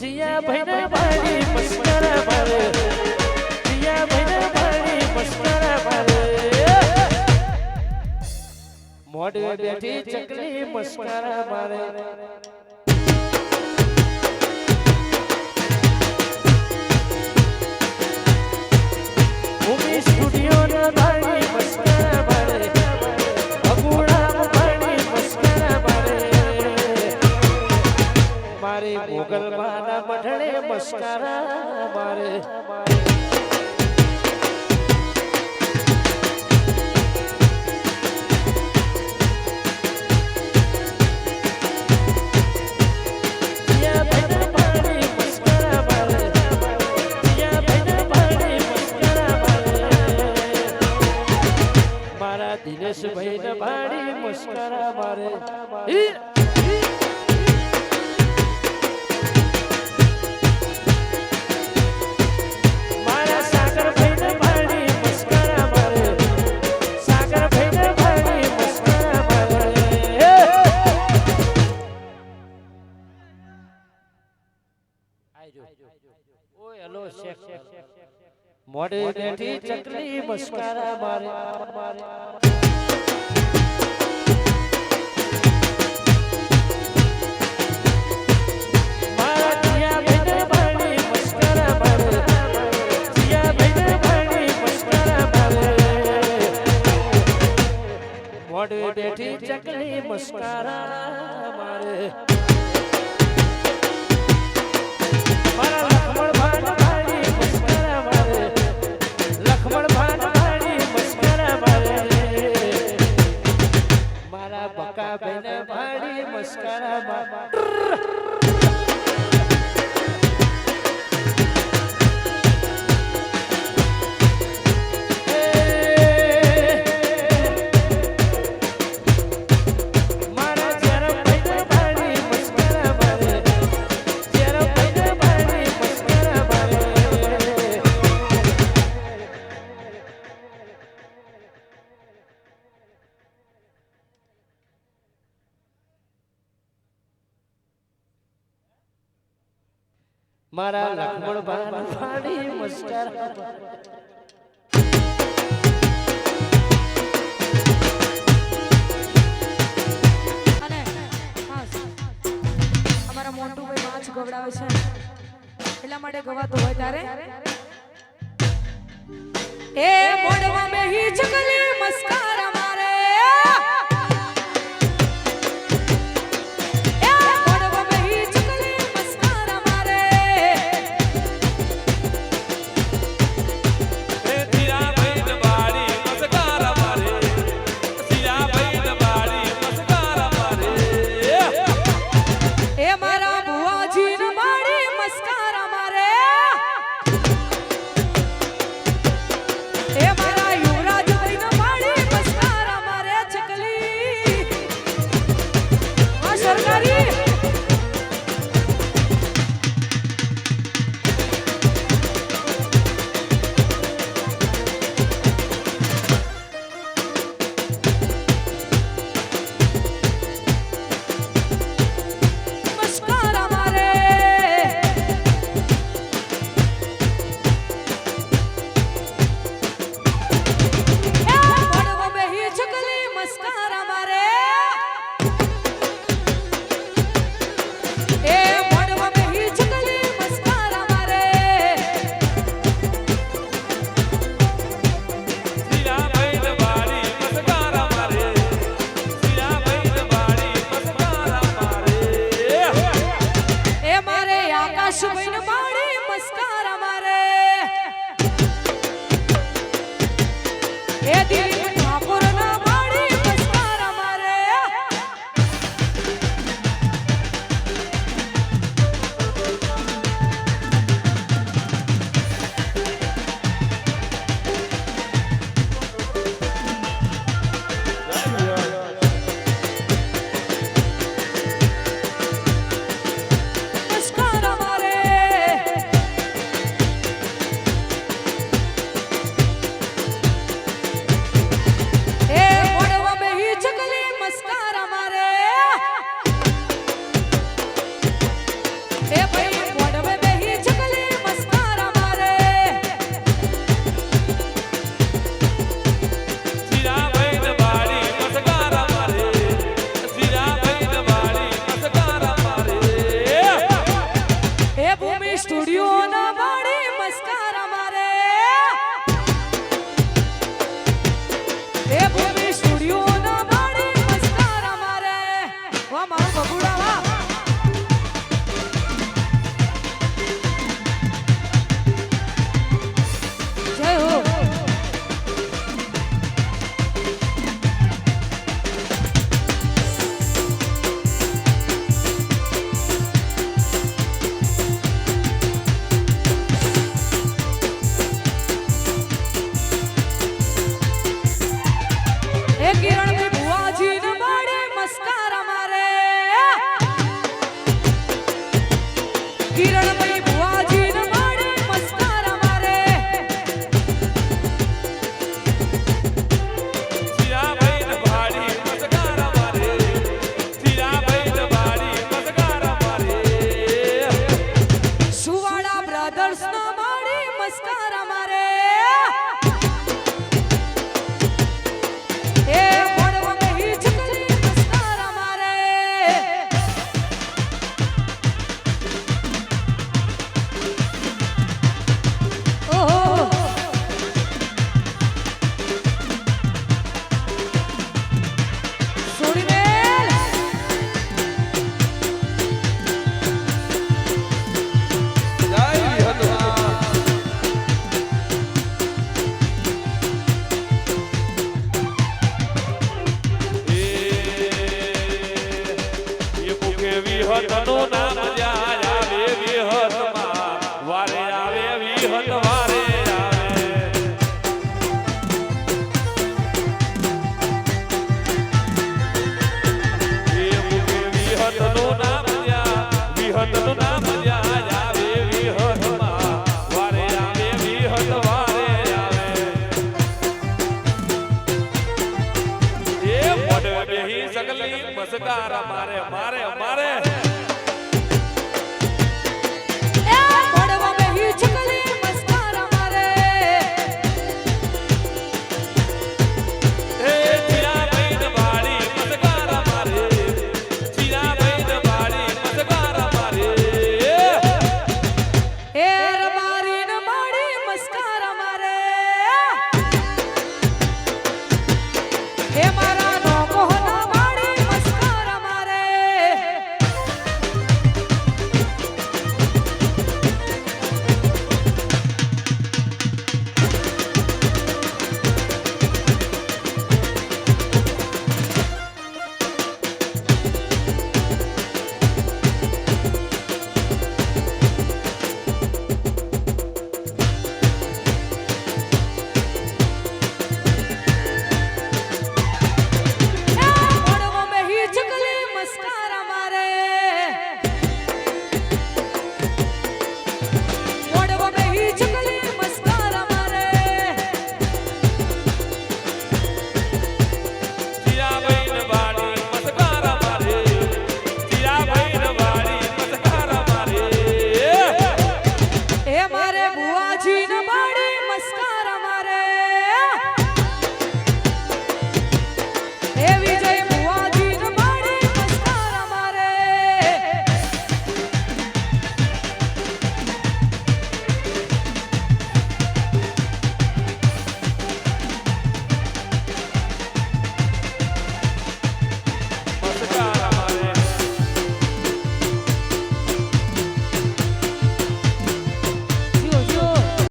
જિયા ભાઈ ભાઈ મસ્કર ભરે જિયા ભાઈ ભાઈ મસ્કર ભરે મોઢે બેઠી ચકલી મસ્કર ભરે મારા દિનેશભાઈ ને ભાડી મુસ્કરા મારે. મોડે બેઠી ચકલી મસ્કારા મારે મારે મારા લક્ષ્મણ ભાઈ મસ્ટર અમારા મોટું ભાઈ વાંચ ગવડાવે એટલા માટે ગવાતો હોય તારે. એ મોડવા મેહી ચકલી મસ્કાર. ti.